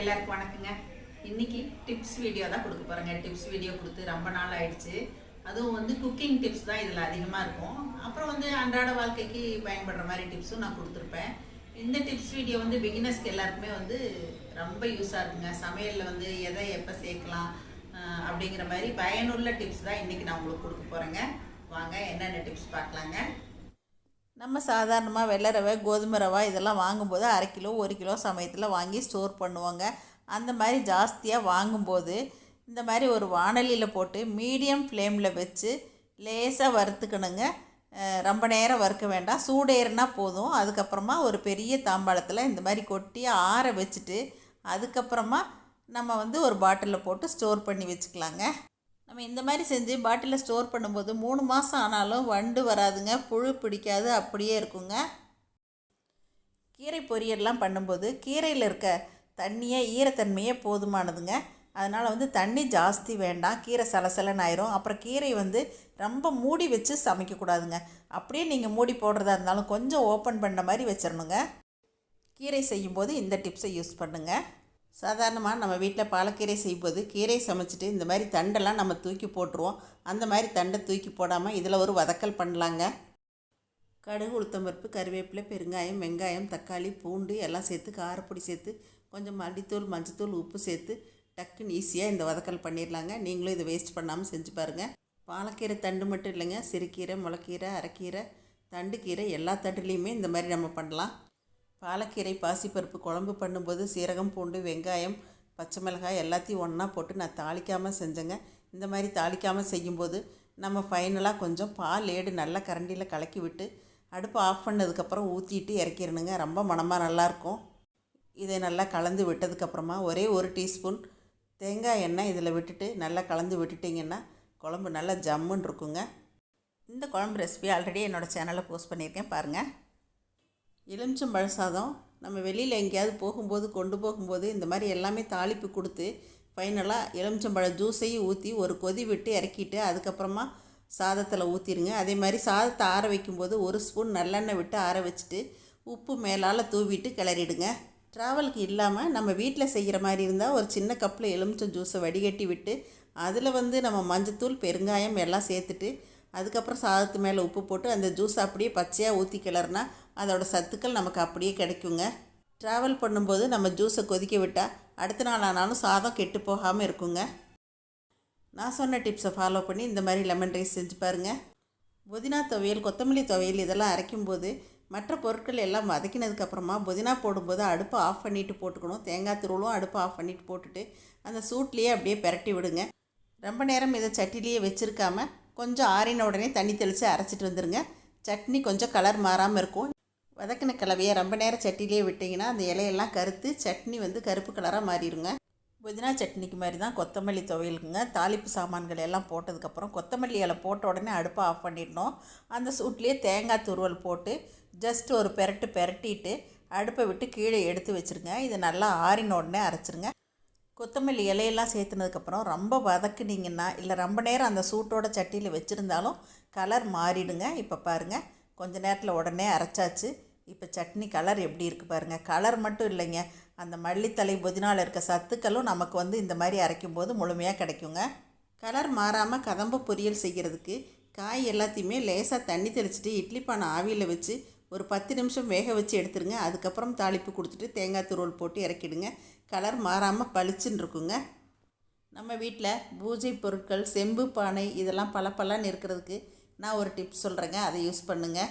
எல்லாருக்கும் வணக்கங்க. இன்னைக்கு டிப்ஸ் வீடியோ தான் கொடுக்க போகிறேங்க டிப்ஸ் வீடியோ கொடுத்து ரொம்ப நாள் ஆயிடுச்சு. அதுவும் வந்து குக்கிங் டிப்ஸ் தான் இதில் அதிகமாக இருக்கும். அப்புறம் வந்து அன்றாட வாழ்க்கைக்கு பயன்படுற மாதிரி டிப்ஸும் நான் கொடுத்துருப்பேன். இந்த டிப்ஸ் வீடியோ வந்து பிகினர்ஸ்க்கு எல்லாருக்குமே வந்து ரொம்ப யூஸாக இருக்குங்க. சமையலில் வந்து எதை எப்போ சேர்க்கலாம் அப்படிங்கிற மாதிரி பயனுள்ள டிப்ஸ் தான் இன்றைக்கி நான் உங்களுக்கு கொடுக்க போகிறேங்க வாங்க என்னென்ன டிப்ஸ் பார்க்கலாங்க. நம்ம சாதாரணமாக வெள்ளை ரவை கோதுமை ரவை இதெல்லாம் வாங்கும்போது அரை கிலோ ஒரு கிலோ சமயத்தில் வாங்கி ஸ்டோர் பண்ணுவோங்க. அந்த மாதிரி ஜாஸ்தியாக வாங்கும்போது இந்த மாதிரி ஒரு வானலியில் போட்டு மீடியம் ஃப்ளேமில் வச்சு லேசாக வறுத்துக்கணுங்க. ரொம்ப நேரம் வறுக்க வேண்டாம். சூடேறினா போதும். அதுக்கப்புறமா ஒரு பெரிய தாம்பாளத்தில் இந்த மாதிரி கொட்டி ஆற வச்சுட்டு அதுக்கப்புறமா நம்ம வந்து ஒரு பாட்டிலில் போட்டு ஸ்டோர் பண்ணி வச்சுக்கலாங்க. நம்ம இந்த மாதிரி செஞ்சு பாட்டிலில் ஸ்டோர் பண்ணும்போது மூணு மாதம் ஆனாலும் வண்டு வராதுங்க புழு பிடிக்காது அப்படியே இருக்குங்க. கீரை பொரியல்லாம் பண்ணும்போது கீரையில் இருக்க தண்ணியே ஈரத்தன்மையே போதுமானதுங்க. அதனால் வந்து தண்ணி ஜாஸ்தி வேண்டாம் கீரை சலசலன்னு ஆயிரும். அப்புறம் கீரை வந்து ரொம்ப மூடி வச்சு சமைக்கக்கூடாதுங்க. அப்படியே நீங்கள் மூடி போடுறதா இருந்தாலும் கொஞ்சம் ஓப்பன் பண்ண மாதிரி வச்சிடணுங்க கீரை செய்யும்போது இந்த டிப்ஸை யூஸ் பண்ணுங்கள் சாதாரணமாக நம்ம வீட்டில் பாலக்கீரை செய்யும்போது கீரை சமைச்சிட்டு இந்த மாதிரி தண்டெல்லாம் நம்ம தூக்கி போட்டுருவோம். அந்த மாதிரி தண்டை தூக்கி போடாமல் இதில் ஒரு வதக்கல் பண்ணலாங்க. கடுகு உளுத்தம்பருப்பு கருவேப்பிலை பெருங்காயம் வெங்காயம் தக்காளி பூண்டு எல்லாம் சேர்த்து காரப்பொடி சேர்த்து கொஞ்சம் மல்லித்தூள் மஞ்சத்தூள் உப்பு சேர்த்து டக்குன்னு ஈஸியாக இந்த வதக்கல் பண்ணிடலாங்க நீங்களும் இதை வேஸ்ட் பண்ணாமல் செஞ்சு பாருங்கள் பாலக்கீரை தண்டு மட்டும் இல்லைங்க. சிறுகீரை முளைக்கீரை அரைக்கீரை தண்டுக்கீரை எல்லா தண்டுலேயுமே இந்த மாதிரி நம்ம பண்ணலாம். பாலக்கீரை பாசிப்பருப்பு குழம்பு பண்ணும்போது சீரகம் பூண்டு வெங்காயம் பச்சை மிளகாய் எல்லாத்தையும் ஒன்றா போட்டு நான் தாளிக்காமல் செஞ்சேங்க. இந்த மாதிரி தாளிக்காமல் செய்யும்போது நம்ம ஃபைனலாக கொஞ்சம் பால் ஏடு நல்லா கரண்டியில் கலக்கி விட்டு அடுப்பு ஆஃப் பண்ணதுக்கப்புறம் ஊற்றிட்டு இறக்கிடணுங்க ரொம்ப மனமாக நல்லாயிருக்கும் இதை நல்லா கலந்து விட்டதுக்கப்புறமா ஒரே ஒரு டீஸ்பூன் தேங்காய் எண்ணெய் இதில் விட்டுட்டு நல்லா கலந்து விட்டுட்டிங்கன்னா குழம்பு நல்லா ஜம்முன்னு இருக்குங்க. இந்த குழம்பு ரெசிபி ஆல்ரெடி என்னோடய சேனலில் போஸ்ட் பண்ணியிருக்கேன். பாருங்கள் எலுமிச்சம்பழ சாதம். நம்ம வெளியில் எங்கேயாவது போகும்போது கொண்டு போகும்போது இந்த மாதிரி எல்லாமே தாளிப்பு கொடுத்து ஃபைனலாக எலுமிச்சம்பழ ஜூஸையும் ஊற்றி ஒரு கொதி விட்டு இறக்கிட்டு அதுக்கப்புறமா சாதத்தில் ஊற்றிடுங்க அதே மாதிரி சாதத்தை ஆற வைக்கும்போது ஒரு ஸ்பூன் நல்லெண்ணெய் விட்டு ஆற வச்சுட்டு உப்பு மேலால் தூவிட்டு கிளறிடுங்க. ட்ராவலுக்கு இல்லாமல் நம்ம வீட்டில் செய்கிற மாதிரி இருந்தால் ஒரு சின்ன கப்பில் எலுமிச்சம் ஜூஸை வடிகட்டி விட்டு அதில் வந்து நம்ம மஞ்சத்தூள் பெருங்காயம் எல்லாம் சேர்த்துட்டு அதுக்கப்புறம் சாதத்து மேலே உப்பு போட்டு அந்த ஜூஸ் அப்படியே பச்சையாக ஊற்றி கிளறுனா அதோடய சத்துக்கள் நமக்கு அப்படியே கிடைக்குங்க. ட்ராவல் பண்ணும்போது நம்ம ஜூஸை கொதிக்க விட்டால் அடுத்த நாள் ஆனாலும் சாதம் கெட்டு போகாமல் இருக்குங்க. நான் சொன்ன டிப்ஸை ஃபாலோ பண்ணி இந்த மாதிரி லெமன் ரைஸ் செஞ்சு பாருங்கள் புதினா துவையல் கொத்தமல்லி துவையல் இதெல்லாம் அரைக்கும்போது மற்ற பொருட்கள் எல்லாம் வதக்கினதுக்கப்புறமா புதினா போடும்போது அடுப்பை ஆஃப் பண்ணிவிட்டு போட்டுக்கணும். தேங்காய் திருளும் அடுப்பை ஆஃப் பண்ணிவிட்டு போட்டுட்டு அந்த சூட்லேயே அப்படியே பெரட்டி விடுங்க. ரொம்ப நேரம் இதை சட்டிலேயே வச்சுருக்காம கொஞ்சம் ஆறின உடனே தண்ணி தெளித்து அரைச்சிட்டு வந்துடுங்க சட்னி கொஞ்சம் கலர் மாறாமல் இருக்கும். வதக்கின கலவையை ரொம்ப நேரம் சட்டிலேயே விட்டிங்கன்னா அந்த இலையெல்லாம் கருத்து சட்னி வந்து கருப்பு கலராக மாறிடுங்க. புதினா சட்னிக்கு மாதிரி தான் கொத்தமல்லி துவையலுக்குங்க தாளிப்பு சாமான்கள் எல்லாம் போட்டதுக்கப்புறம் கொத்தமல்லி இலை போட்ட உடனே அடுப்பை ஆஃப் பண்ணிடணும். அந்த சூட்லேயே தேங்காய் துருவல் போட்டு ஜஸ்ட் ஒரு பெரட்டு பெரட்டிட்டு அடுப்பை விட்டு கீழே எடுத்து வச்சுருங்க. இது நல்லா ஆறின உடனே அரைச்சிருங்க. கொத்தமல்லி இலையெல்லாம் சேர்த்துனதுக்கப்புறம் ரொம்ப வதக்குனீங்கன்னா இல்லை ரொம்ப நேரம் அந்த சூட்டோட சட்டியில் வச்சுருந்தாலும் கலர் மாறிடுங்க. இப்போ பாருங்கள் கொஞ்ச நேரத்தில் உடனே அரைச்சாச்சு. இப்போ சட்னி கலர் எப்படி இருக்குது பாருங்கள் கலர் மட்டும் இல்லைங்க அந்த மல்லித்தலை புதினால இருக்க சத்துக்களும் நமக்கு வந்து இந்த மாதிரி அரைக்கும்போது முழுமையாக கிடைக்குங்க. கலர் மாறாமல் கதம்ப பொரியல் செய்கிறதுக்கு காய் எல்லாத்தையுமே லேசாக தண்ணி தெளிச்சிட்டு இட்லி பானை ஆவியில் வச்சு ஒரு பத்து நிமிஷம் வேக வச்சு எடுத்துருங்க. அதுக்கப்புறம் தாளிப்பு கொடுத்துட்டு தேங்காய் துருவல் போட்டு இறக்கிடுங்க. கலர் மாறாமல் பளிச்சுன்னு இருக்குங்க நம்ம வீட்டில் பூஜை பொருட்கள் செம்பு பானை இதெல்லாம் பளபளன்னு இருக்கிறதுக்கு நான் ஒரு டிப்ஸ் சொல்கிறேங்க அதை யூஸ் பண்ணுங்கள்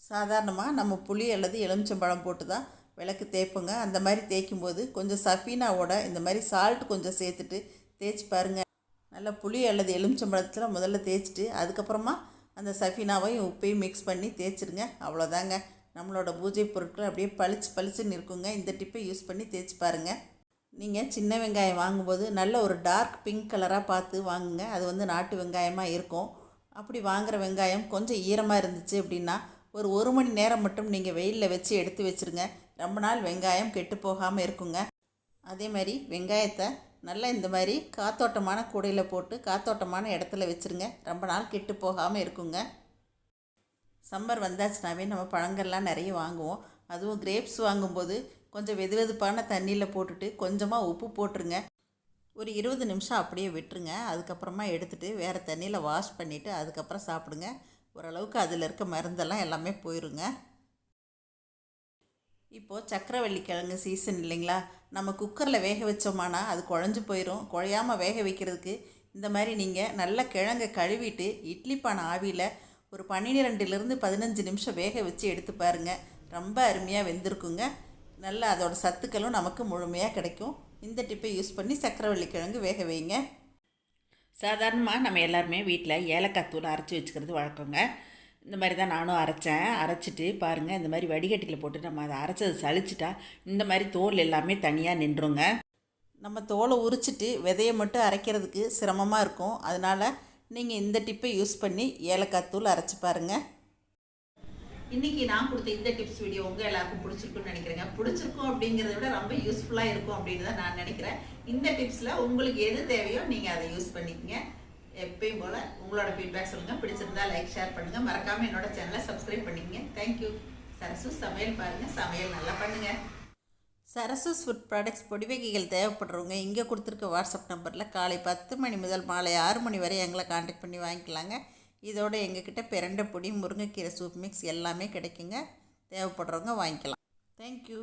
சாதாரணமாக நம்ம புளி அல்லது எலுமிச்சம்பழம் போட்டு தான் விளக்கு தேய்ப்போங்க. அந்த மாதிரி தேய்க்கும்போது கொஞ்சம் சஃபீனாவோட இந்த மாதிரி சால்ட் கொஞ்சம் சேர்த்துட்டு தேய்ச்சி பாருங்கள் நல்லா புளி அல்லது எலுமிச்சம்பழத்தில் முதல்ல தேய்ச்சிட்டு அதுக்கப்புறமா அந்த சஃபீனாவையும் உப்பையும் மிக்ஸ் பண்ணி தேய்ச்சிடுங்க அவ்வளோதாங்க. நம்மளோட பூஜை பொருட்கள் அப்படியே பளிச்சு பளிச்சுன்னு இருக்குங்க. இந்த டிப்பை யூஸ் பண்ணி தேய்ச்சி பாருங்கள் நீங்கள் சின்ன வெங்காயம் வாங்கும்போது நல்ல ஒரு டார்க் பிங்க் கலராக பார்த்து வாங்குங்க. அது வந்து நாட்டு வெங்காயமாக இருக்கும். அப்படி வாங்குகிற வெங்காயம் கொஞ்சம் ஈரமாக இருந்துச்சு அப்படின்னா ஒரு ஒரு மணி நேரம் மட்டும் நீங்கள் வெயிலில் வச்சு எடுத்து வச்சுருங்க. ரொம்ப நாள் வெங்காயம் கெட்டு போகாமல் இருக்குங்க. அதே மாதிரி வெங்காயத்தை நல்லா இந்த மாதிரி காத்தோட்டமான கூடையில் போட்டு காத்தோட்டமான இடத்துல வச்சுருங்க. ரொம்ப நாள் கெட்டு போகாமல் இருக்குங்க. சம்மர் வந்தாச்சுனாவே நம்ம பழங்கள்லாம் நிறைய வாங்குவோம். அதுவும் கிரேப்ஸ் வாங்கும்போது கொஞ்சம் வெது வெதுப்பான தண்ணியில் போட்டுட்டு கொஞ்சமாக உப்பு போட்டுருங்க. ஒரு இருபது நிமிஷம் அப்படியே விட்டுருங்க. அதுக்கப்புறமா எடுத்துகிட்டு வேறு தண்ணியில் வாஷ் பண்ணிவிட்டு அதுக்கப்புறம் சாப்பிடுங்க. ஓரளவுக்கு அதில் இருக்க மருந்தெல்லாம் எல்லாமே போயிருங்க. இப்போது சக்கரவள்ளி கிழங்கு சீசன் இல்லைங்களா? நம்ம குக்கரில் வேக வச்சோமானா அது குழஞ்சு போயிடும் குழையாமல் வேக வைக்கிறதுக்கு இந்த மாதிரி நீங்கள் நல்ல கிழங்கை கழுவிட்டு இட்லி பானை ஆவியில் ஒரு பன்னிரெண்டுலேருந்து பதினஞ்சு நிமிஷம் வேக வச்சு எடுத்து பாருங்கள் ரொம்ப அருமையாக வெந்திருக்குங்க. நல்ல அதோட சத்துக்களும் நமக்கு முழுமையாக கிடைக்கும். இந்த டிப்பை யூஸ் பண்ணி சக்கரவள்ளி கிழங்கு வேக வைங்க. சாதாரணமாக நம்ம எல்லாருமே வீட்டில் ஏலக்காய் தூள் அரைச்சி வச்சுக்கிறது வழக்கங்க. இந்த மாதிரி தான் நானும் அரைச்சேன். அரைச்சிட்டு பாருங்கள் இந்த மாதிரி வடிகட்டியில் போட்டு நம்ம அதை அரைச்சது சளிச்சிட்டா இந்த மாதிரி தோல் எல்லாமே தனியாக நின்றுங்க. நம்ம தோலை உரிச்சிட்டு விதையை மட்டும் அரைக்கிறதுக்கு சிரமமாக இருக்கும். அதனால் நீங்கள் இந்த டிப்பை யூஸ் பண்ணி ஏலக்காய் தூள் அரைச்சி பாருங்கள் இன்றைக்கி நான் கொடுத்த இந்த டிப்ஸ் வீடியோ உங்கள் எல்லாருக்கும் பிடிச்சிருக்குன்னு நினைக்கிறேங்க. பிடிச்சிருக்கும் அப்படிங்கிறத விட ரொம்ப யூஸ்ஃபுல்லாக இருக்கும் அப்படின்னு தான் நான் நினைக்கிறேன். இந்த டிப்ஸில் உங்களுக்கு எது தேவையோ நீங்கள் அதை யூஸ் பண்ணிக்கங்க. எப்பயும் போல் உங்களோட ஃபீட்பேக் சொல்லுங்கள் பிடிச்சிருந்தா லைக் ஷேர் பண்ணுங்கள் மறக்காமல் என்னோட சேனலை சப்ஸ்கிரைப் பண்ணிக்கங்க. தேங்க்யூ சரசு சமையல் பாருங்கள் சமையல் நல்லா பண்ணுங்கள் சரசஸ் ஃபுட் ப்ராடக்ட்ஸ் பொடி வகைகள் தேவைப்படுறவங்க இங்கே கொடுத்துருக்க வாட்ஸ்அப் நம்பரில் காலை பத்து மணி முதல் மாலை ஆறு மணி வரை எங்களை காண்டாக்ட் பண்ணி வாங்கிக்கலாங்க. இதோட எங்ககிட்ட பிரண்டை பொடி முருங்கைக்கீரை சூப் மிக்ஸ் எல்லாமே கிடைக்குங்க. தேவைப்படுறவங்க வாங்கிக்கலாம். தேங்க்யூ